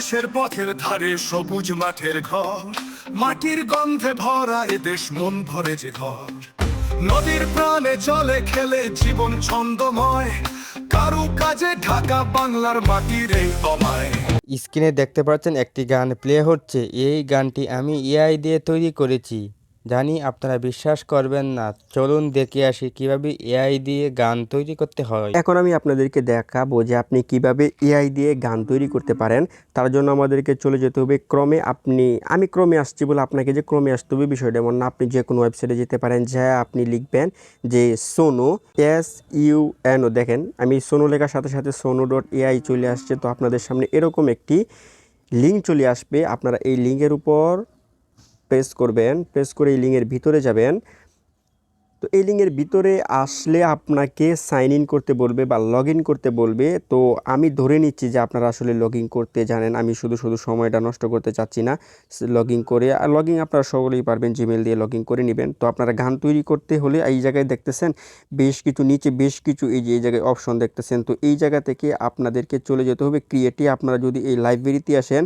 বাংলাদেশের পথের ধারে সবুজ মাঠের ঘর। মাটির গন্ধে ভরা এ দেশ মন ভরে যে ঘর। নদীর প্রাণে চলে খেলে জীবন ছন্দময়। কারু কাজে ঢাকা বাংলার মাটির এই অমায় স্ক্রিনে দেখতে পাচ্ছেন একটি গান, প্লে হচ্ছে। এই গানটি আমি এআই দিয়ে তৈরি করেছি। জানি আপনারা বিশ্বাস করবেন না। চলুন দেখে আসি কীভাবে এআই দিয়ে গান তৈরি করতে হয়। এখন আমি আপনাদেরকে দেখাবো যে আপনি কীভাবে এআই দিয়ে গান তৈরি করতে পারেন। তার জন্য আমাদেরকে চলে যেতে হবে ক্রমে। আপনি, আমি ক্রমে আসছি বলে আপনাকে যে ক্রমে আসতে হবে বিষয়টা এমন না। আপনি যে কোনো ওয়েবসাইটে যেতে পারেন, যা আপনি লিখবেন যে সোনো এস ইউ এন দেখেন, আমি সোনো লেখার সাথে সাথে সোনো ডট এআই চলে আসছে। তো আপনাদের সামনে এরকম একটি লিঙ্ক চলে আসবে। আপনারা এই লিঙ্কের উপর প্রেস করবেন প্রেস করে এই লিঙ্কের ভিতরে যাবেন। তো এই লিঙ্কের ভিতরে আসলে আপনাকে সাইন ইন করতে বলবে বা লগ করতে বলবে। তো আমি ধরে নিচ্ছি যে আপনারা আসলে লগ করতে জানেন। আমি শুধু শুধু সময়টা নষ্ট করতে চাচ্ছি না। লগ করে, আর লগ ইন আপনারা সকলেই পারবেন জিমেল দিয়ে লগ করে নেবেন। তো আপনারা গান তৈরি করতে হলে এই জায়গায় দেখতেছেন, বেশ কিছু নিচে বেশ কিছু এই যে, এই জায়গায় অপশন দেখতেছেন। তো এই জায়গা থেকে আপনাদেরকে চলে যেতে হবে। ক্রিয়েটে আপনারা যদি এই লাইব্রেরিতে আসেন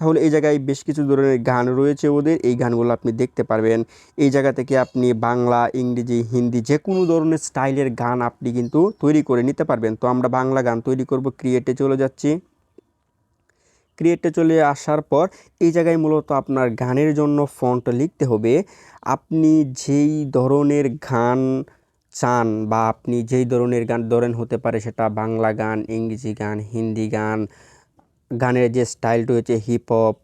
তাহলে এই জায়গায় বেশ কিছু ধরনের গান রয়েছে ওদের। এই গানগুলো আপনি দেখতে পারবেন। এই জায়গা থেকে আপনি বাংলা, ইংরেজি, হিন্দি যে কোনো ধরনের স্টাইলের গান আপনি কিন্তু তৈরি করে নিতে পারবেন। তো আমরা বাংলা গান তৈরি করব ক্রিয়েটে চলে যাচ্ছি। ক্রিয়েটে চলে আসার পর এই জায়গায় মূলত আপনার গানের জন্য ফন্ট লিখতে হবে। আপনি যেই ধরনের গান চান বা আপনি যেই ধরনের গান ধরেন হতে পারে সেটা বাংলা গান, ইংরেজি গান, হিন্দি গান গানের যে স্টাইল রয়েছে হিপ হপ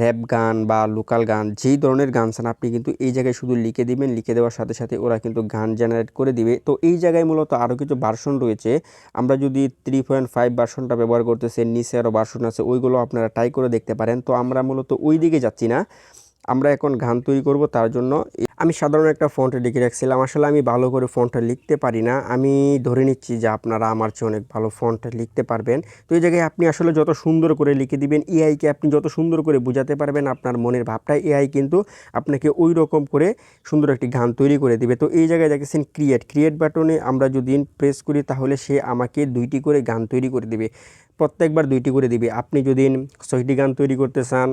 র্যাপ গান বা লোকাল গান, যেই ধরনের গান চান আপনি কিন্তু এই জায়গায় শুধু লিখে দিবেন, লিখে দেওয়ার সাথে সাথে ওরা কিন্তু গান জেনারেট করে দিবে। তো এই জায়গায় মূলত আরও কিছু ভার্সন রয়েছে। আমরা যদি থ্রি পয়েন্ট ফাইভ ভার্সনটা ব্যবহার করতেছি, নিচে আরও ভার্সন আছে, ওইগুলো আপনারা ট্রাই করে দেখতে পারেন। তো আমরা মূলত ওই দিকে যাচ্ছি না। আমরা এখন গান তৈরি করব, তার জন্য আমি সাধারণ একটা ফন্টে লিখে রাখছিলাম। আসলে আমি ভালো করে ফন্টটা লিখতে পারি না। আমি ধরে নিচ্ছি যে আপনারা আমার চেয়ে অনেক ভালো ফন্টে লিখতে পারবেন। তো এই জায়গায় আপনি আসলে যত সুন্দর করে লিখে দিবেন, এআইকে আপনি যত সুন্দর করে বোঝাতে পারবেন, আপনার মনের ভাবটা এআই কিন্তু আপনাকে ওই রকম করে সুন্দর একটি গান তৈরি করে দিবে। তো এই জায়গায় দেখেছেন ক্রিয়েট ক্রিয়েট বাটনে আমরা যদি প্রেস করি, তাহলে সে আমাকে দুইটি করে গান তৈরি করে দিবে। প্রত্যেকবার দুইটি করে দিবে। আপনি যদি ছয়টি গান তৈরি করতে চান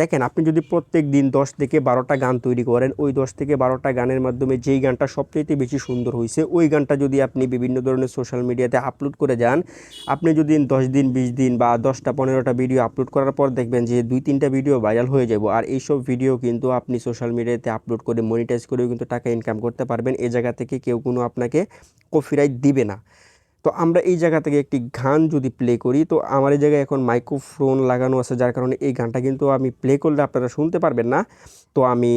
দেখেন আপনি যদি প্রত্যেক দিন দশ থেকে বারোটা গান তৈরি করেন, ওই দশ থেকে বারোটা গানের মাধ্যমে যেই গানটা সবচেয়ে বেশি সুন্দর হয়েছে ওই গানটা যদি আপনি বিভিন্ন ধরনের সোশ্যাল মিডিয়াতে আপলোড করে যান, আপনি যদি দশ দিন, বিশ দিন বা দশটা, পনেরোটা ভিডিও আপলোড করার পর দেখবেন যে দুই, তিনটা ভিডিও ভাইরাল হয়ে যাব আর এইসব ভিডিও কিন্তু আপনি সোশ্যাল মিডিয়াতে আপলোড করে মনিটাইজ করেও কিন্তু টাকা ইনকাম করতে পারবেন। এই জায়গা থেকে কেউ কোনো আপনাকে কপিরাইট দিবে না। তো আমরা এই জায়গা থেকে একটি গান যদি প্লে করি, তো আমার এই জায়গায় এখন মাইক্রোফোন লাগানো আছে, যার কারণে এই গানটা কিন্তু আমি প্লে করলে আপনারা শুনতে পারবেন না। তো আমি,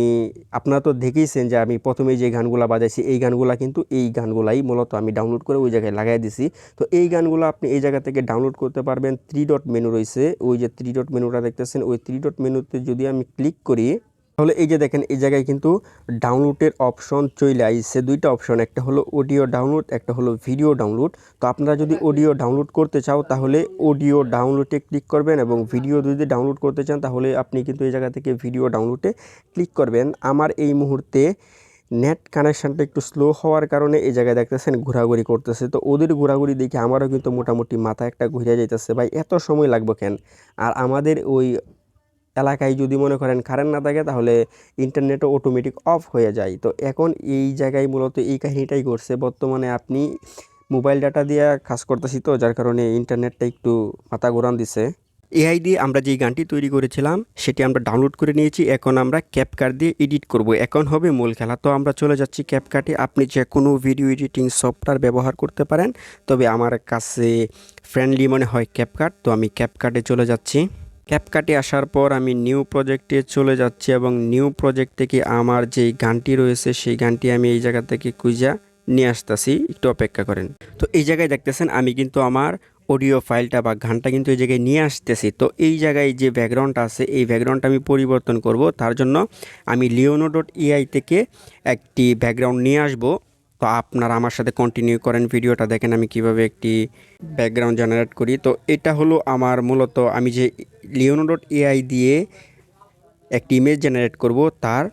আপনারা তো দেখেইছেন যে আমি প্রথমে যে গানগুলো বাজাইছি, এই গানগুলা কিন্তু এই গানগুলাই মূলত আমি ডাউনলোড করে ওই জায়গায় লাগাই দিছি। তো এই গানগুলো আপনি এই জায়গা থেকে ডাউনলোড করতে পারবেন। থ্রি ডট মেনু রয়েছে, ওই যে থ্রি ডট মেনুটা দেখতেছেন, ওই থ্রি ডট মেনুতে যদি আমি ক্লিক করি তাহলে এই যে দেখেন এই জায়গায় কিন্তু ডাউনলোডের অপশন চলে আইসে দুইটা অপশন একটা হলো অডিও ডাউনলোড একটা হলো ভিডিও ডাউনলোড তো আপনারা যদি অডিও ডাউনলোড করতে চাও তাহলে অডিও ডাউনলোডে ক্লিক করবেন এবং ভিডিও যদি ডাউনলোড করতে চান তাহলে আপনি কিন্তু এই জায়গা থেকে ভিডিও ডাউনলোডে ক্লিক করবেন। আমার এই মুহূর্তে নেট কানেকশানটা একটু স্লো হওয়ার কারণে এই জায়গায় দেখতেছেন ঘোরাঘুরি করতেছে। তো ওদের ঘোরাঘুরি দেখে আমারও কিন্তু মোটামুটি মাথা একটা ঘুরে যাইতেছে ভাই এত সময় লাগবে কেন? আর আমাদের ওই এলাকায় যদি মনে করেন কারেন্ট না থাকে, তাহলে ইন্টারনেটও অটোমেটিক অফ হয়ে যায়। তো এখন এই জায়গায় মূলত এই কাহিনিটাই করছে বর্তমানে আপনি মোবাইল ডাটা দিয়ে কাজ করতেছি তো, যার কারণে ইন্টারনেটটা একটু মাথা ঘোরান দিছে। এআই দিয়ে আমরা যেই গানটি তৈরি করেছিলাম, সেটি আমরা ডাউনলোড করে নিয়েছি। এখন আমরা ক্যাপকাট দিয়ে এডিট করব। এখন হবে মূল খেলা। তো আমরা চলে যাচ্ছি ক্যাপকাটে আপনি যে কোনো ভিডিও এডিটিং সফটওয়্যার ব্যবহার করতে পারেন, তবে আমার কাছে ফ্রেন্ডলি মনে হয় ক্যাপকাট তো আমি ক্যাপকাটে চলে যাচ্ছি। ক্যাপকাটে আসার পর আমি নিউ প্রজেক্টে চলে যাচ্ছি এবং নিউ প্রজেক্ট থেকে আমার যেই গানটি রয়েছে, সেই গানটি আমি এই জায়গা থেকে কুইজা নিয়ে আসতেছি। একটু অপেক্ষা করেন। তো এই জায়গায় দেখতেছেন, আমি কিন্তু আমার অডিও ফাইলটা বা গানটা কিন্তু এই জায়গায় নিয়ে আসতেছি। তো এই জায়গায় যে ব্যাকগ্রাউন্ডটা আছে, এই ব্যাকগ্রাউন্ডটা আমি পরিবর্তন করব। তার জন্য আমি লিওনো ডট ইআই থেকে একটি ব্যাকগ্রাউন্ড নিয়ে আসব। তো আপনারা আমার সাথে কন্টিনিউ করেন ভিডিওটা। দেখেন আমি কীভাবে একটি ব্যাকগ্রাউন্ড জেনারেট করি। তো এটা হলো আমার মূলত আমি যে লিওনো ডট এআই দিয়ে একটি ইমেজ জেনারেট করব। তার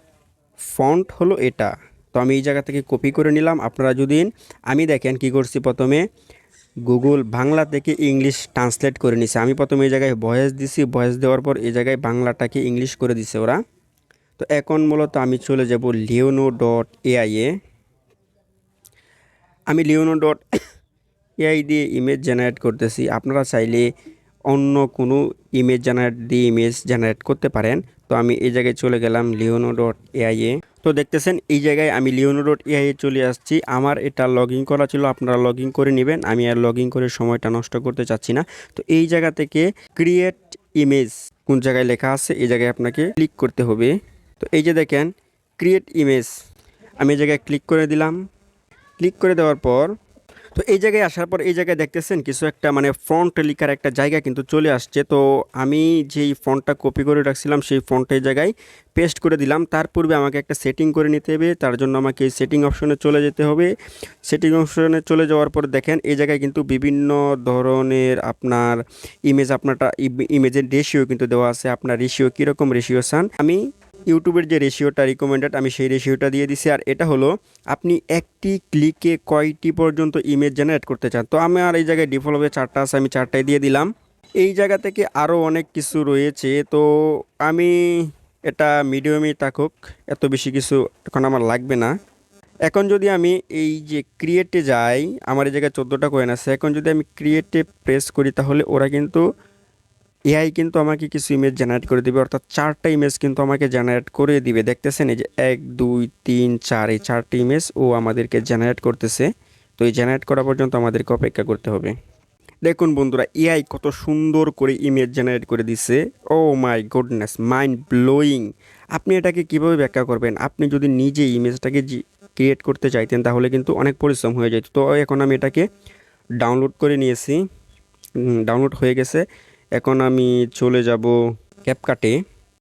ফন্ট হলো এটা। তো আমি এই জায়গা থেকে কপি করে নিলাম। আপনারা যদি, আমি দেখেন কি করছি প্রথমে গুগল বাংলা থেকে ইংলিশ ট্রান্সলেট করে নিছে। আমি প্রথমে এই জায়গায় ভয়েস দিছি। ভয়েস দেওয়ার পর এই জায়গায় বাংলাটাকে ইংলিশ করে দিছে ওরা। তো এখন মূলত আমি চলে যাব লিওনো ডট এআই এ। আমি লিওনো ডট এআই দিয়ে ইমেজ জেনারেট করতেছি। আপনারা চাইলে অন্য কোনো ইমেজ জেনারেট দিয়ে ইমেজ জেনারেট করতে পারেন। তো আমি এই জায়গায় চলে গেলাম লিওনো ডট এআই এ। তো দেখতেছেন, এই জায়গায় আমি লিওনো ডট এআই এ চলে আসছি। আমার এটা লগ করা ছিল, আপনারা লগ করে নেবেন। আমি আর লগ করে সময়টা নষ্ট করতে চাচ্ছি না। তো এই জায়গা থেকে ক্রিয়েট ইমেজ কোন জায়গায় লেখা আছে, এই জায়গায় আপনাকে ক্লিক করতে হবে। তো এই যে দেখেন ক্রিয়েট ইমেজ আমি এই জায়গায় ক্লিক করে দিলাম। ক্লিক করে দেওয়ার পর তো এই জায়গায় আসার পর এই জায়গায় দেখতেছেন কিছু একটা মানে ফ্রন্ট লিখার একটা জায়গা কিন্তু চলে আসছে। তো আমি যেই ফন্টটা কপি করে রাখছিলাম সেই ফন্টটা এই জায়গায় পেস্ট করে দিলাম। তার পূর্বে আমাকে একটা সেটিং করে নিতে হবে, তার জন্য আমাকে এই সেটিং অপশনে চলে যেতে হবে। সেটিং অপশনে চলে যাওয়ার পর দেখেন এই জায়গায় কিন্তু বিভিন্ন ধরনের আপনার ইমেজ আপনারটা ইমেজের রেশিও কিন্তু দেওয়া আছে। আপনার রেশিও কীরকম রেশিও চান? আমি ইউটিউবের যে রেশিওটা রিকমেন্ডেড আমি সেই রেশিওটা দিয়ে দিছি। আর এটা হলো, আপনি একটি ক্লিকে কয়টি পর্যন্ত ইমেজ জেনারেট করতে চান? তো আমার এই জায়গায় ডিফল্টভাবে চারটা আছে, আমি চারটায় দিয়ে দিলাম। এই জায়গা থেকে আরও অনেক কিছু রয়েছে। তো আমি এটা মিডিয়ামই থাকুক, এত বেশি কিছু এখন আমার লাগবে না। এখন যদি আমি এই যে ক্রিয়েটে যাই, আমার এই জায়গায় চোদ্দোটা কয়েন আছে। এখন যদি আমি ক্রিয়েটে প্রেস করি, তাহলে ওরা কিন্তু এআই কিন্তু আমাকে কিছু ইমেজ জেনারেট করে দিবে, অর্থাৎ চারটা ইমেজ কিন্তু আমাকে জেনারেট করে দিবে। দেখতেছেন এই যে এক, দুই, তিন, চার, এই চারটি ইমেজ ও আমাদেরকে জেনারেট করতেছে। তো এই জেনারেট করা পর্যন্ত আমাদেরকে অপেক্ষা করতে হবে। দেখুন বন্ধুরা এআই কত সুন্দর করে ইমেজ জেনারেট করে দিছে। Oh my goodness mind blowing আপনি এটাকে কীভাবে ব্যাখ্যা করবেন? আপনি যদি নিজে ইমেজটাকে ক্রিয়েট করতে চাইতেন, তাহলে কিন্তু অনেক পরিশ্রম হয়ে যেত। তো এখন আমি এটাকে ডাউনলোড করে নিয়েছি। ডাউনলোড হয়ে গেছে। এখন আমি চলে যাব ক্যাপকাটে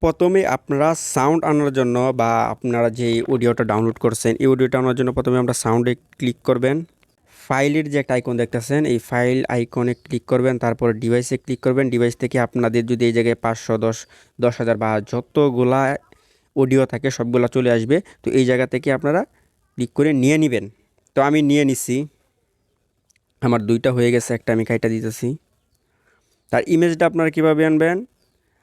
প্রথমে আপনারা সাউন্ড আনার জন্য বা আপনারা যে অডিওটা ডাউনলোড করছেন, এই অডিওটা আনার জন্য প্রথমে আমরা সাউন্ডে ক্লিক করবেন। ফাইলের যে একটা আইকন দেখতেছেন, এই ফাইল আইকনে ক্লিক করবেন, তারপর ডিভাইসে ক্লিক করবেন। ডিভাইস থেকে আপনাদের যদি এই জায়গায় পাঁচশো দশ দশ হাজার বা যতগুলা অডিও থাকে, সবগুলা চলে আসবে। তো এই জায়গা থেকে আপনারা ক্লিক করে নিয়ে নেবেন। তো আমি নিয়ে নিছি। আমার দুইটা হয়ে গেছে, একটা আমি কাইটা দিতেছি। তার ইমেজটা আপনারা কীভাবে আনবেন?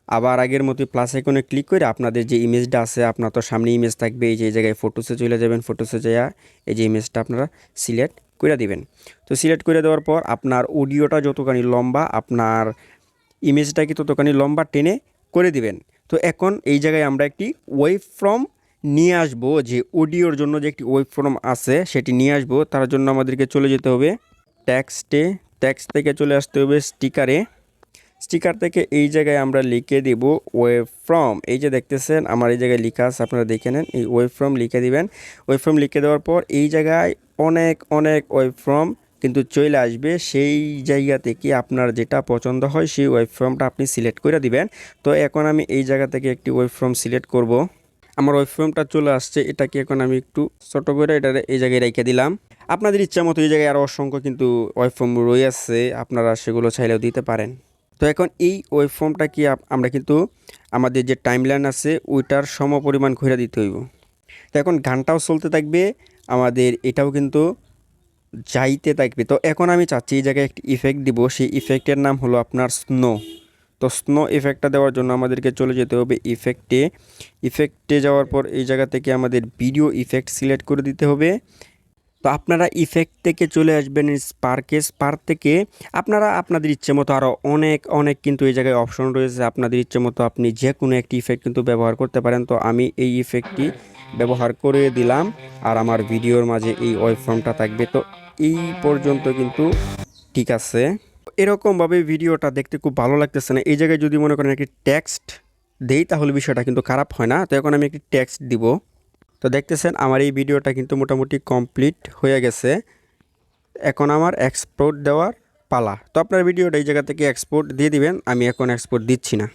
আবার আগের মতো প্লাস আইকনে ক্লিক করে আপনাদের যে ইমেজটা আছে, আপনার তো সামনে ইমেজ থাকবে, এই যে জায়গায় ফটোসে চলে যাবেন ফটোসে যাইয়া এই যে ইমেজটা আপনারা সিলেক্ট করে দিবেন। তো সিলেক্ট করে দেওয়ার পর আপনার অডিওটা যতখানি লম্বা, আপনার ইমেজটাকে ততখানি লম্বা টেনে করে দিবেন। তো এখন এই জায়গায় আমরা একটি ওয়েব ফ্রম নিয়ে আসব, যে অডিওর জন্য যে একটি ওয়েব ফর্ম আছে, সেটি নিয়ে আসব। তার জন্য আমাদেরকে চলে যেতে হবে ট্যাক্সটে ট্যাক্স থেকে চলে আসতে হবে স্টিকারে স্টিকার থেকে এই জায়গায় আমরা লিখে দেব ওয়েব ফ্রম এই যে দেখতেছেন, আমার এই জায়গায় লিখা আছে, আপনারা দেখে নেন। এই ওয়েব ফ্রম লিখে দিবেন। ওয়েব ফ্রম লিখে দেওয়ার পর এই জায়গায় অনেক অনেক ওয়েব ফ্রম কিন্তু চলে আসবে। সেই জায়গা থেকে আপনার যেটা পছন্দ হয়, সেই ওয়েব ফর্মটা আপনি সিলেক্ট করে দিবেন। তো এখন আমি এই জায়গা থেকে একটি ওয়েব ফর্ম সিলেক্ট করব। আমার ওয়েব ফর্মটা চলে আসছে। এটাকে এখন আমি একটু ছোটো করে এটা এই জায়গায় রেখে দিলাম। আপনাদের ইচ্ছা মতো এই জায়গায় আরও অসংখ্য কিন্তু ওয়েব ফর্ম রয়েছে। আপনারা সেগুলো চাইলেও দিতে পারেন। তো এখন এই ওয়েব ফর্মটা কি আমরা কিন্তু আমাদের যে টাইমলাইন আছে, ওইটার সম পরিমাণ ঘুরে দিতে হইব। তো এখন গানটাও চলতে থাকবে, আমাদের এটাও কিন্তু যাইতে থাকবে। তো এখন আমি চাচ্ছি এই জায়গায় একটি ইফেক্ট দিব, সেই ইফেক্টের নাম হলো আপনার স্নো তো স্নো ইফেক্টটা দেওয়ার জন্য আমাদেরকে চলে যেতে হবে ইফেক্টে ইফেক্টে যাওয়ার পর এই জায়গা থেকে আমাদের ভিডিও ইফেক্ট সিলেক্ট করে দিতে হবে। তো আপনারা ইফেক্ট থেকে চলে আসবেন স্পার্কে স্পার্ক থেকে আপনারা আপনাদের ইচ্ছে মতো আরও অনেক অনেক কিন্তু এই জায়গায় অপশন রয়েছে। আপনাদের ইচ্ছে মতো আপনি যে কোনো একটি ইফেক্ট কিন্তু ব্যবহার করতে পারেন। তো আমি এই ইফেক্টটি ব্যবহার করে দিলাম আর আমার ভিডিওর মাঝে এই ওয়েব ফর্মটা থাকবে। তো এই পর্যন্ত কিন্তু ঠিক আছে। এরকমভাবে ভিডিওটা দেখতে খুব ভালো লাগতেছে না। এই জায়গায় যদি মনে করেন একটি টেক্সট দেই, তাহলে বিষয়টা কিন্তু খারাপ হয় না। তো এখন আমি একটি টেক্সট দিব। তো দেখতেছেন আমার এই ভিডিওটা কিন্তু মোটামুটি কমপ্লিট হয়ে গেছে। এখন আমার এক্সপোর্ট দেওয়ার পালা। তো আপনার ভিডিওটা এই জায়গা থেকে এক্সপোর্ট দিয়ে দিবেন, আমি এখন এক্সপোর্ট দিচ্ছি না।